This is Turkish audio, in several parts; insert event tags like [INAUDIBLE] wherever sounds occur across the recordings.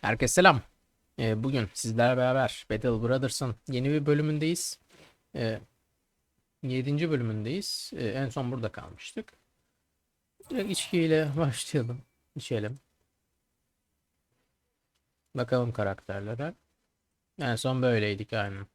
Herkese selam. Ee, bugün sizlerle beraber Battle Brothers'ın yeni bir bölümündeyiz. Ee, 7. bölümündeyiz. Ee, en son burada kalmıştık. Direkt içkiyle [LAUGHS] başlayalım. İçelim. Bakalım karakterlere. En son böyleydik aynen.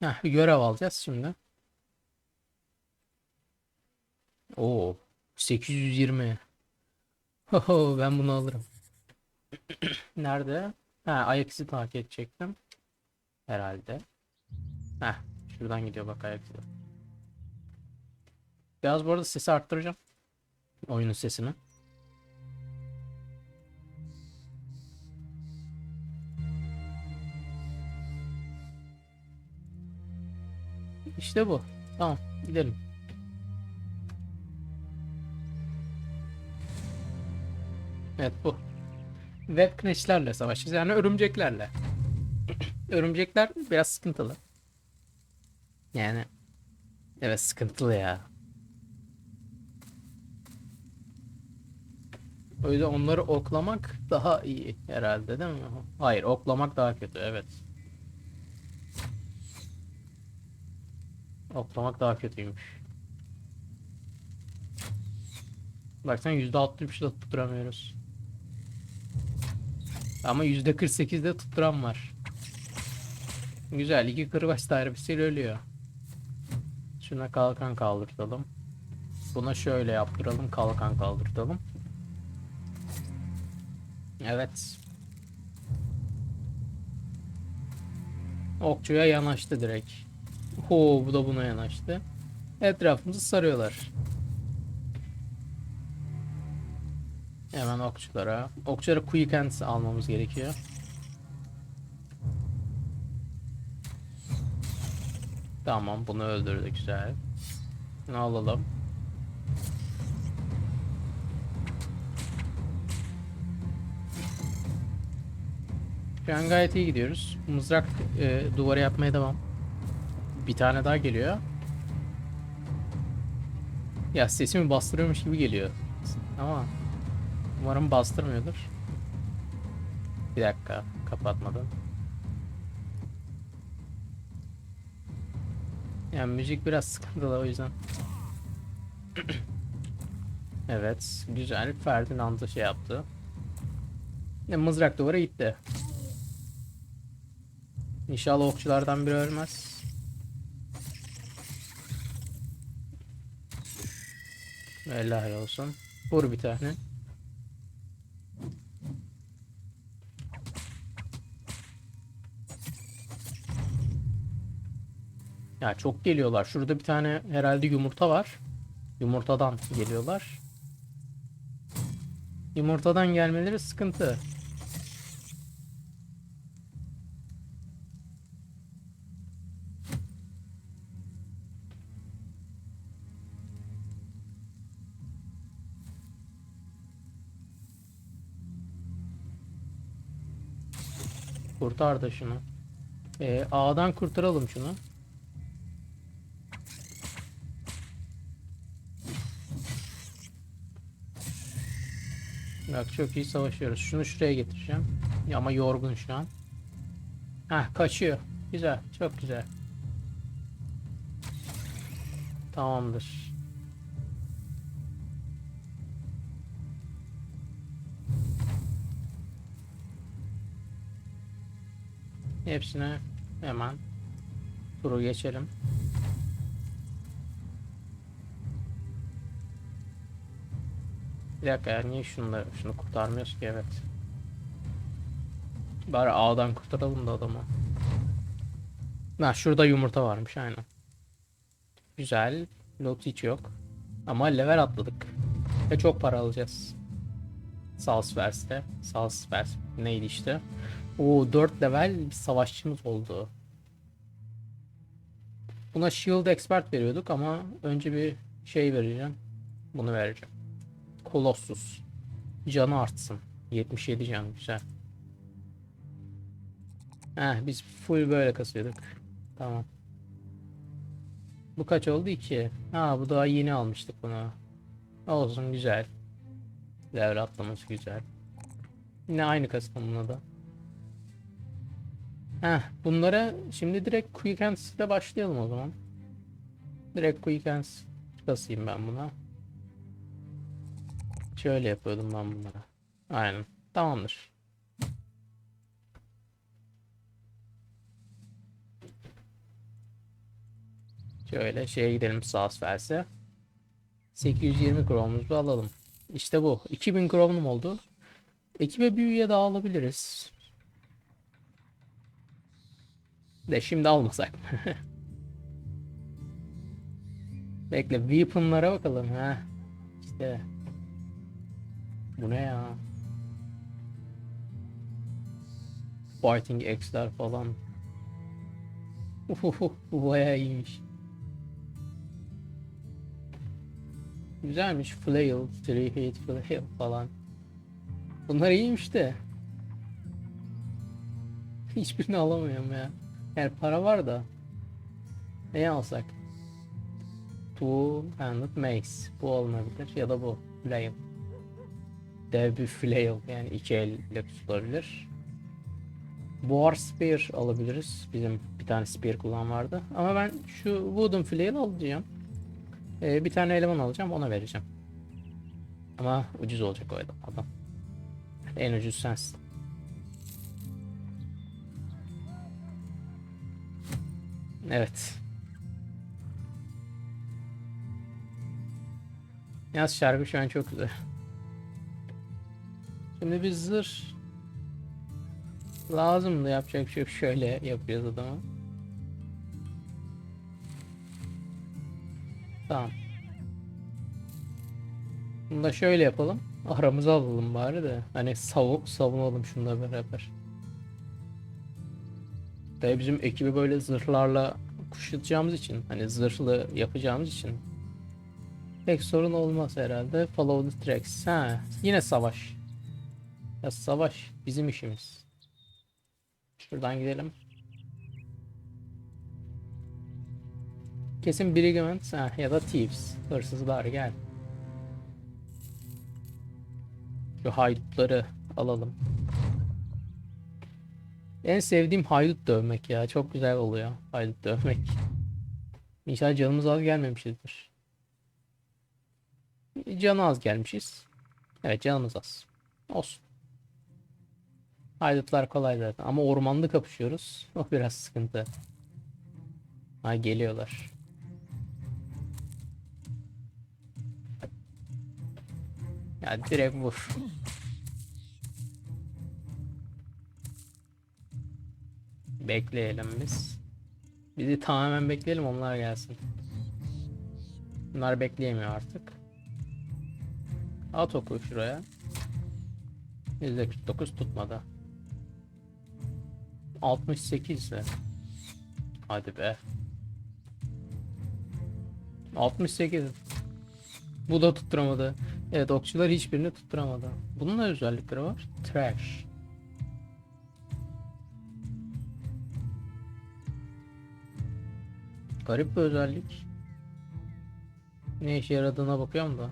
Heh, bir görev alacağız şimdi. Oo, 820. Oho, ben bunu alırım. Nerede? Ha, ayak izi takip edecektim. Herhalde. Heh, şuradan gidiyor bak ayak. Biraz bu arada sesi arttıracağım. Oyunun sesini. İşte bu. Tamam, gidelim. Evet bu. Web crash'lerle savaşacağız. Yani örümceklerle. Örümcekler biraz sıkıntılı. Yani evet sıkıntılı ya. O yüzden onları oklamak daha iyi herhalde değil mi? Hayır, oklamak daha kötü. Evet. Oklamak daha kötüymüş. Baksana %60 da tutturamıyoruz. Ama %48'de tutturan var. Güzel. iki kırbaç darbesiyle ölüyor. Şuna kalkan kaldırtalım. Buna şöyle yaptıralım. Kalkan kaldırtalım. Evet. Okçuya yanaştı direkt. Ho bu da buna yanaştı. Etrafımızı sarıyorlar. Hemen okçulara. Okçulara quick hands almamız gerekiyor. Tamam bunu öldürdük güzel. Ne alalım? Şu an gayet iyi gidiyoruz. Mızrak e, duvarı yapmaya devam. Bir tane daha geliyor. Ya sesimi bastırıyormuş gibi geliyor. Ama Umarım bastırmıyordur. Bir dakika kapatmadım. Yani müzik biraz sıkıntılı o yüzden. [CLEARS THROAT] evet güzel Ferdinand da şey yaptı. Ne mızrak duvara gitti. İnşallah okçulardan biri ölmez. Helal olsun. Vur bir tane. Ya çok geliyorlar. Şurada bir tane herhalde yumurta var. Yumurtadan geliyorlar. Yumurtadan gelmeleri sıkıntı. Kurtar da şunu. Ee, A'dan kurtaralım şunu. Bak çok iyi savaşıyoruz. Şunu şuraya getireceğim. Ama yorgun şu an. Heh kaçıyor. Güzel. Çok güzel. Tamamdır. Hepsine hemen turu geçelim. Bir dakika ya niye şunu şunu kurtarmıyoruz ki evet. Bari A'dan kurtaralım da adamı. Ha şurada yumurta varmış aynen. Güzel. Lot hiç yok. Ama level atladık. Ve çok para alacağız. Salsvers'te. Salsvers neydi işte. O 4 level bir savaşçımız oldu. Buna Shield Expert veriyorduk ama önce bir şey vereceğim. Bunu vereceğim. Colossus. Canı artsın. 77 can güzel. Heh biz full böyle kasıyorduk. Tamam. Bu kaç oldu? 2. Ha bu daha yeni almıştık bunu. Olsun güzel. Level atlaması güzel. Yine aynı kastamına da. Heh, bunlara şimdi direkt Quick Hands ile başlayalım o zaman. Direkt Quick Hands kasayım ben buna. Şöyle yapıyordum ben bunlara. Aynen. Tamamdır. Şöyle şeye gidelim Southwest'e. 820 Chrome'umuzu alalım. İşte bu. 2000 Chrome'um oldu. Ekibe bir üye daha alabiliriz. De şimdi almasak. [LAUGHS] Bekle weapon'lara bakalım ha. İşte. Bu ne ya? Fighting X'ler falan. Uhuhu, bu bayağı iyiymiş. Güzelmiş. Flail, Three Hit Flail falan. Bunlar iyiymiş de. [LAUGHS] Hiçbirini alamıyorum ya. Yani para var da. Neyi alsak? Two Handed Mace. Bu olmayabilir. Ya da bu. Flail. Dev bir flail. Yani iki elle tutulabilir. Boar Spear alabiliriz. Bizim bir tane spear kullan vardı. Ama ben şu Wooden Flail alacağım. Ee, bir tane eleman alacağım. Ona vereceğim. Ama ucuz olacak o adam. En ucuz sensin. Evet. Yaz şarkı şu an çok güzel. Şimdi biz zırh lazımdı yapacak bir şey. Şöyle yapıyoruz adamı. Tamam. Bunu da şöyle yapalım. Aramıza alalım bari de. Hani savuk savunalım şunla beraber. Tabii bizim ekibi böyle zırhlarla kuşatacağımız için hani zırhlı yapacağımız için pek sorun olmaz herhalde. Follow the tracks. Ha, yine savaş. Ya savaş bizim işimiz. Şuradan gidelim. Kesin Brigand ha, ya da Thieves. Hırsızlar gel. Şu haydutları alalım. En sevdiğim haydut dövmek ya. Çok güzel oluyor haydut dövmek. İnşallah canımız az gelmemişizdir. Canı az gelmişiz. Evet canımız az. Olsun. Haydutlar kolay zaten ama ormanda kapışıyoruz. [LAUGHS] O biraz sıkıntı. Ha geliyorlar. Ya direkt vur. Bekleyelim biz. Bizi tamamen bekleyelim onlar gelsin. Bunlar bekleyemiyor artık. At oku şuraya. %49 tutmadı. 68 ise. Hadi be. 68. Bu da tutturamadı. Evet okçular hiçbirini tutturamadı. Bunun da özellikleri var. Trash. Garip bir özellik. Ne işe yaradığına bakıyorum da.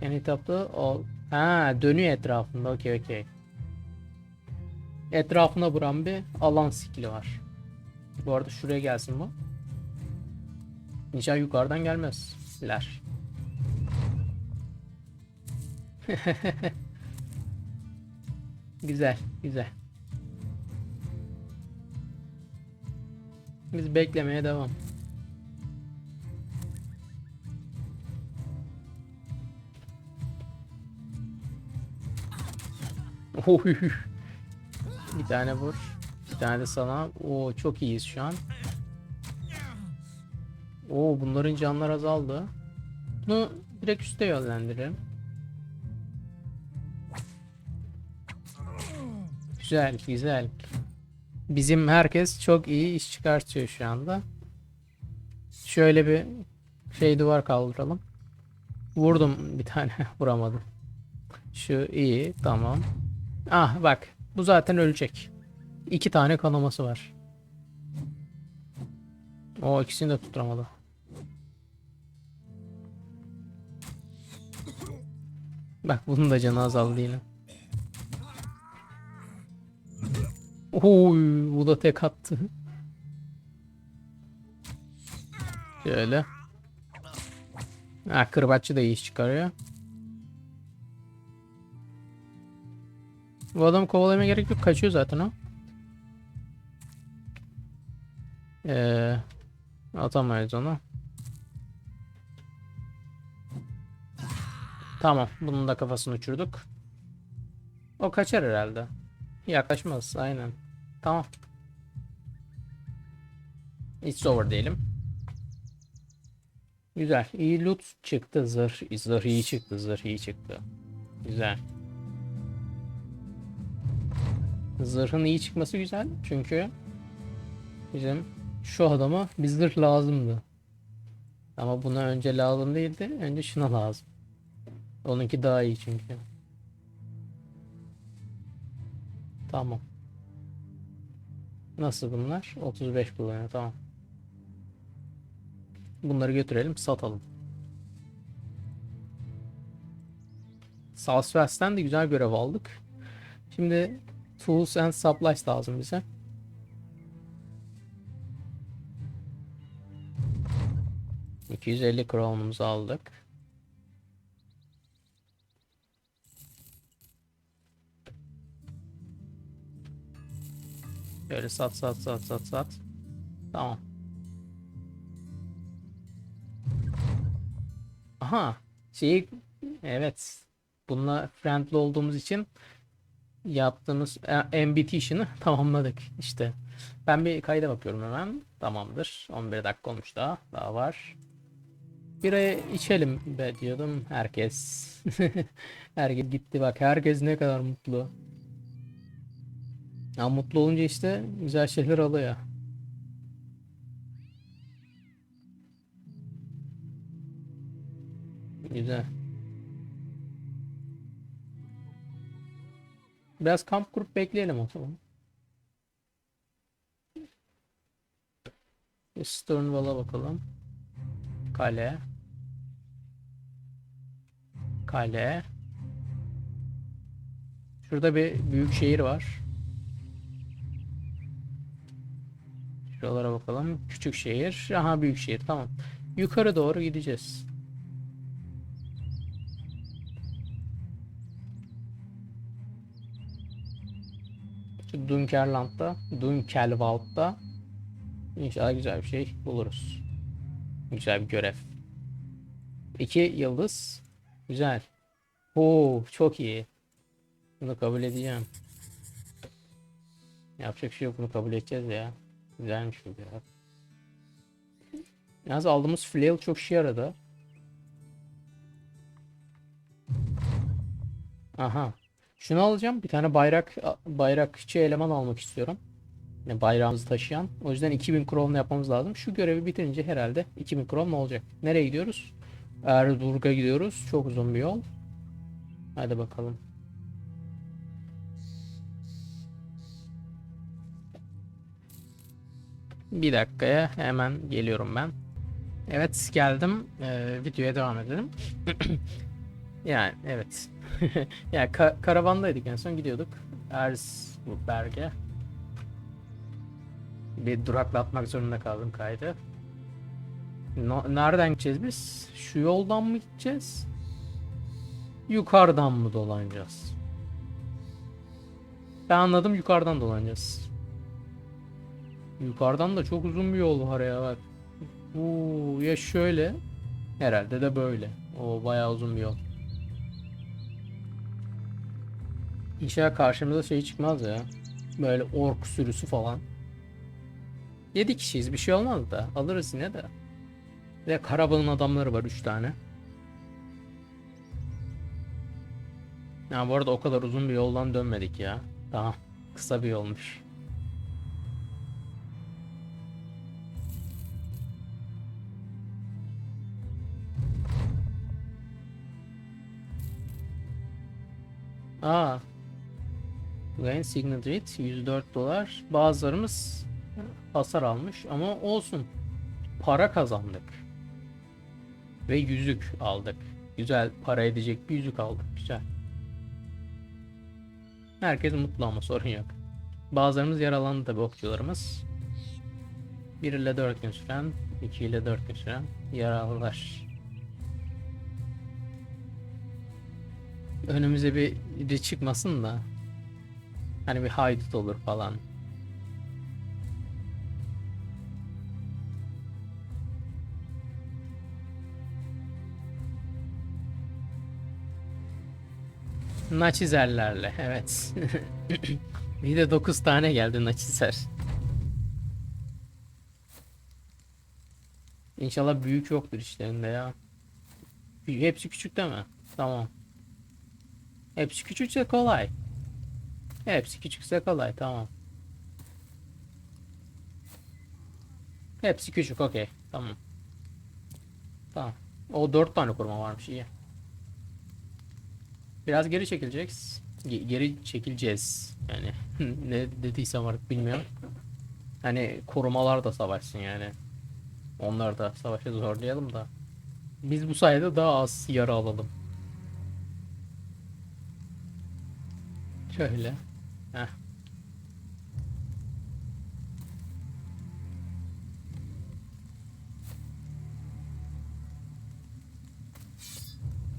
Yani etapta o ha dönüyor etrafında. Okey okey. Etrafına vuran bir alan skill'i var. Bu arada şuraya gelsin bu. İnşallah yukarıdan gelmezler. [LAUGHS] güzel, güzel. Biz beklemeye devam. Bir tane vur. Bir tane de sana. Oo çok iyiyiz şu an. Oo bunların canlar azaldı. Bunu direkt üste yönlendirelim. Güzel, güzel. Bizim herkes çok iyi iş çıkartıyor şu anda. Şöyle bir şey duvar kaldıralım. Vurdum bir tane [LAUGHS] vuramadım. Şu iyi tamam. Ah bak. Bu zaten ölecek. İki tane kanaması var. O ikisini de tutturamadı. Bak bunun da canı azaldı yine. Oy, bu da tek attı. Şöyle. Ha, kırbaççı da iyi iş çıkarıyor. Bu adamı kovalamaya gerek yok. Kaçıyor zaten o. Ee, atamayız onu. Tamam. Bunun da kafasını uçurduk. O kaçar herhalde. Yaklaşmaz. Aynen. Tamam. It's over diyelim. Güzel. İyi loot çıktı. Zırh, zırh iyi çıktı. Zırh iyi çıktı. Güzel. Zırhın iyi çıkması güzel. Çünkü bizim şu adama bir zırh lazımdı. Ama buna önce lazım değildi. Önce şuna lazım. Onunki daha iyi çünkü. Tamam. Nasıl bunlar? 35 kullanıyor. Tamam. Bunları götürelim, satalım. Southwest'ten de güzel görev aldık. Şimdi Tools and Supplies lazım bize. ...250 crown'umuzu aldık. Böyle sat sat sat sat sat. Tamam. Aha. Şeyi evet. Bununla friendly olduğumuz için yaptığımız e, MBT işini [LAUGHS] tamamladık işte. Ben bir kayda bakıyorum hemen. Tamamdır. 11 dakika olmuş daha. Daha var. Birayı içelim be diyordum. Herkes. [LAUGHS] Herkes gitti bak. Herkes ne kadar mutlu. Ya mutlu olunca işte güzel şeyler oluyor. Güzel. Biraz kamp kurup bekleyelim o zaman. Stern Wall'a bakalım. Kale. Kale. Şurada bir büyük şehir var. Şuralara bakalım. Küçük şehir. Aha büyük şehir. Tamam. Yukarı doğru gideceğiz. Dunkerland'da, Dunkelwald'da inşallah güzel bir şey buluruz. Güzel bir görev. İki yıldız. Güzel. Oo, çok iyi. Bunu kabul edeceğim. Yapacak şey yok. Bunu kabul edeceğiz ya. Güzelmiş bu ya. Yalnız aldığımız flail çok işe yaradı. Aha. Şunu alacağım. Bir tane bayrak bayrakçı eleman almak istiyorum. Yani bayrağımızı taşıyan. O yüzden 2000 crown yapmamız lazım. Şu görevi bitirince herhalde 2000 crown ne olacak? Nereye gidiyoruz? Erburg'a gidiyoruz. Çok uzun bir yol. Hadi bakalım. Bir dakikaya hemen geliyorum ben. Evet geldim. Ee, videoya devam edelim. [CLEARS THROAT] yani evet. [LAUGHS] yani ka karavandaydık en son gidiyorduk. Erzberg'e. Bir duraklatmak zorunda kaldım kaydı. No nereden gideceğiz biz? Şu yoldan mı gideceğiz? Yukarıdan mı dolanacağız? Ben anladım yukarıdan dolanacağız. Yukarıdan da çok uzun bir yol var ya bak. Oo, ya şöyle. Herhalde de böyle. O bayağı uzun bir yol. İnşallah karşımıza şey çıkmaz ya. Böyle ork sürüsü falan. 7 kişiyiz bir şey olmaz da. Alırız yine de. Ve karabanın adamları var 3 tane. Ya bu arada o kadar uzun bir yoldan dönmedik ya. Tamam. Kısa bir yolmuş. Aa. Gain Signal Rate 104 dolar. Bazılarımız hasar almış ama olsun. Para kazandık. Ve yüzük aldık. Güzel para edecek bir yüzük aldık. Güzel. Herkes mutlu ama sorun yok. Bazılarımız yaralandı tabi okçularımız. 1 ile 4 gün süren, 2 ile 4 gün süren yaralılar. Önümüze bir biri çıkmasın da. Hani bir haydut olur falan. Naçizerlerle evet. [LAUGHS] bir de 9 tane geldi Naçizer. İnşallah büyük yoktur işlerinde ya. Hepsi küçük değil mi? Tamam. Hepsi küçükse kolay. Hepsi küçükse kolay tamam. Hepsi küçük okey tamam. Tamam. O dört tane kurma varmış iyi. Biraz geri çekileceğiz. Ge- geri çekileceğiz. Yani ne dediysem artık bilmiyorum. Hani korumalar da savaşsın yani. Onları da savaşa zorlayalım da. Biz bu sayede daha az yara alalım. Şöyle.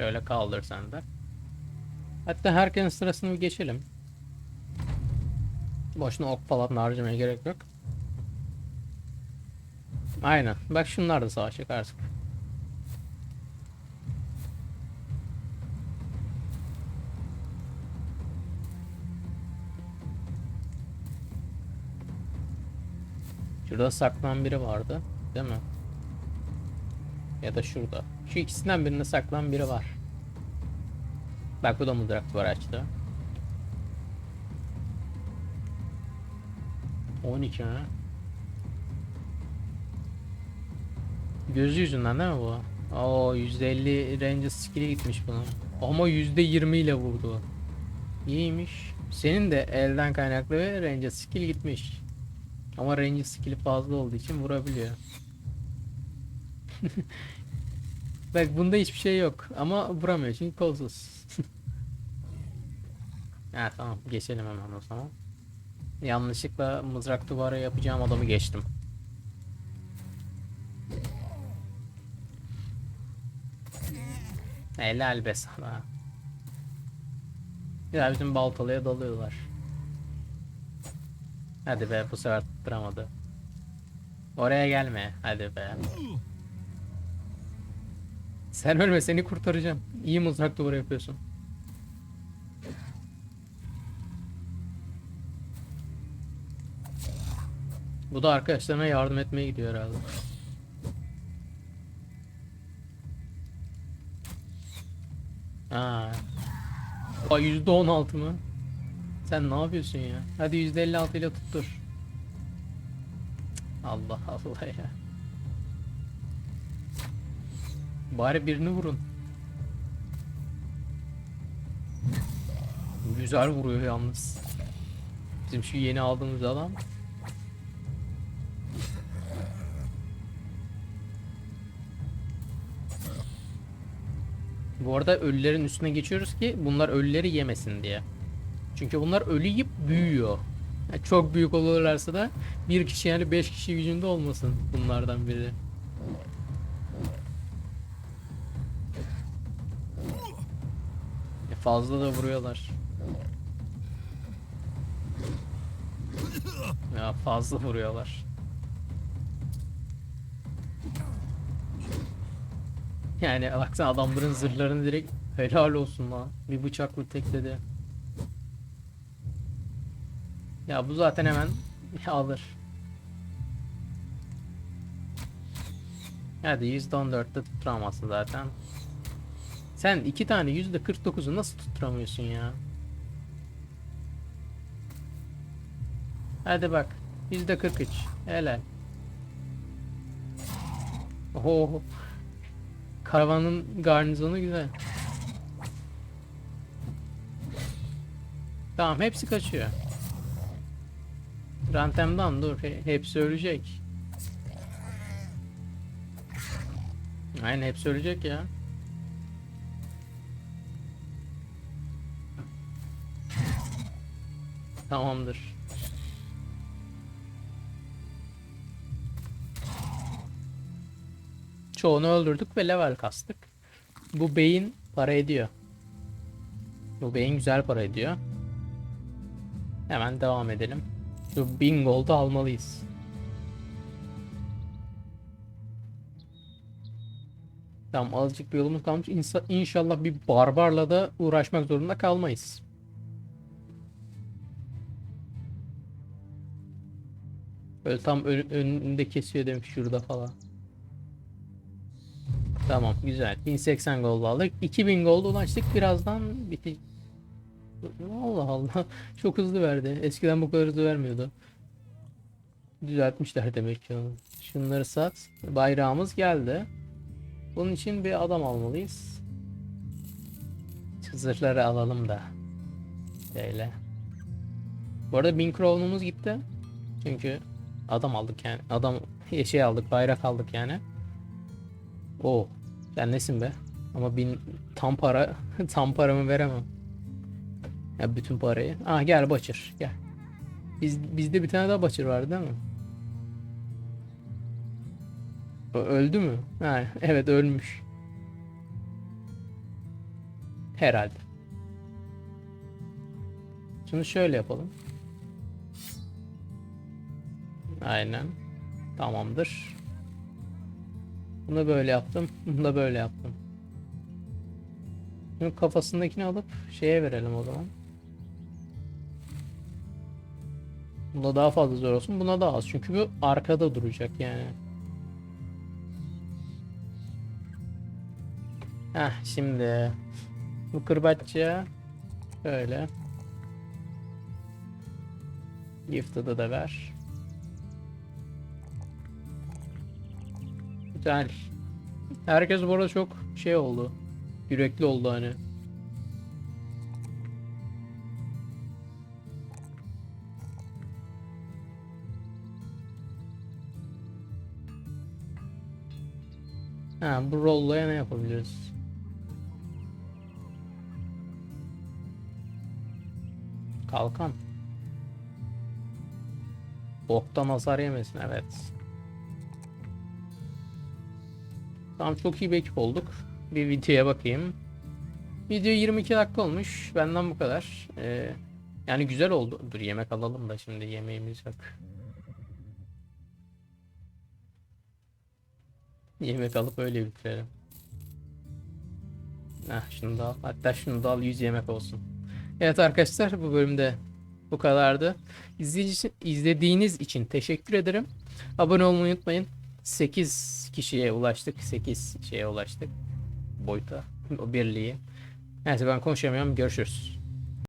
Şöyle kaldır sen de. Hatta herkesin sırasını geçelim. Boşuna ok falan harcamaya gerek yok. Aynen. Bak şunlar da savaşacak artık. Şurada saklanan biri vardı. Değil mi? Ya da şurada. Şu ikisinden birinde saklanan biri var. Bak bu da mızrak var açtı. 12 ha. Gözü yüzünden değil mi bu? Oo %50 range skill'i gitmiş bunun. Ama %20 ile vurdu. İyiymiş. Senin de elden kaynaklı ve range skill gitmiş. Ama range skill'i fazla olduğu için vurabiliyor. [LAUGHS] Bak bunda hiçbir şey yok ama vuramıyor çünkü kolsuz. [LAUGHS] ha tamam geçelim hemen o zaman. Yanlışlıkla mızrak duvara yapacağım adamı geçtim. Helal be sana. Ya bizim baltalıya dalıyorlar. Hadi be bu sefer tutturamadı. Oraya gelme. Hadi be. Sen ölme seni kurtaracağım. İyi mızrak duvara yapıyorsun. Bu da arkadaşlarına yardım etmeye gidiyor herhalde. Ha. Aa, %16 mı? Sen ne yapıyorsun ya? Hadi %56 ile tuttur. Allah Allah ya. Bari birini vurun. Güzel vuruyor yalnız. Bizim şu yeni aldığımız adam. Bu arada ölülerin üstüne geçiyoruz ki bunlar ölüleri yemesin diye. Çünkü bunlar ölü yiyip büyüyor. Yani çok büyük olurlarsa da bir kişi yani beş kişi gücünde olmasın bunlardan biri. Fazla da vuruyorlar. Ya fazla vuruyorlar. Yani baksana adamların zırhlarını direkt helal olsun lan. Bir bıçakla tekledi. Ya bu zaten hemen [LAUGHS] alır. Hadi %14'te tutturamazsın zaten. Sen iki tane %49'u nasıl tutturamıyorsun ya? Hadi bak. %43. Helal. Oho. Karavanın garnizonu güzel. Tamam hepsi kaçıyor. Rantem'dan dur. he- hepsi ölecek. Aynen hepsi ölecek ya. Tamamdır. Çoğunu öldürdük ve level kastık. Bu beyin para ediyor. Bu beyin güzel para ediyor. Hemen devam edelim. Şu 1000 gold'u almalıyız. Tamam azıcık bir yolumuz kalmış. İnsa- İnşallah bir barbarla da uğraşmak zorunda kalmayız. Böyle tam ön- önünde kesiyor demiş şurada falan. Tamam güzel. 1080 gold aldık. 2000 gold ulaştık. Birazdan biti. Allah Allah. [LAUGHS] Çok hızlı verdi. Eskiden bu kadar hızlı vermiyordu. Düzeltmişler demek ki onu. Şunları sat. Bayrağımız geldi. Bunun için bir adam almalıyız. Zırhları alalım da. Şöyle. Bu arada 1000 crown'umuz gitti. Çünkü adam aldık yani. Adam şey aldık, bayrak aldık yani. Oo, sen nesin be? Ama bin tam para [LAUGHS] tam paramı veremem. Ya bütün parayı. Ah gel Başır gel. Biz bizde bir tane daha Başır vardı değil mi? O öldü mü? Ha, evet ölmüş. Herhalde. Şunu şöyle yapalım. Aynen. Tamamdır. Bunu böyle yaptım. Bunu da böyle yaptım. Şimdi kafasındakini alıp şeye verelim o zaman. Buna daha fazla zor olsun. Buna daha az. Çünkü bu arkada duracak yani. Heh şimdi bu kırbaççıya şöyle Gifted'ı da ver. Güzel. Herkes bu arada çok şey oldu. Yürekli oldu hani. Ha bu rollaya ne yapabiliriz? Kalkan. Boktan hasar yemesin evet. Tamam çok iyi bir ekip olduk. Bir videoya bakayım. Video 22 dakika olmuş. Benden bu kadar. Ee, yani güzel oldu. Dur yemek alalım da şimdi yemeğimiz yok. Yemek alıp öyle bitirelim. Heh, şunu da al. Hatta şunu da al 100 yemek olsun. Evet arkadaşlar bu bölümde bu kadardı. İzlediğiniz için teşekkür ederim. Abone olmayı unutmayın. 8 kişiye ulaştık. 8 şeye ulaştık. Boyuta. O birliği. Neyse ben konuşamıyorum. Görüşürüz.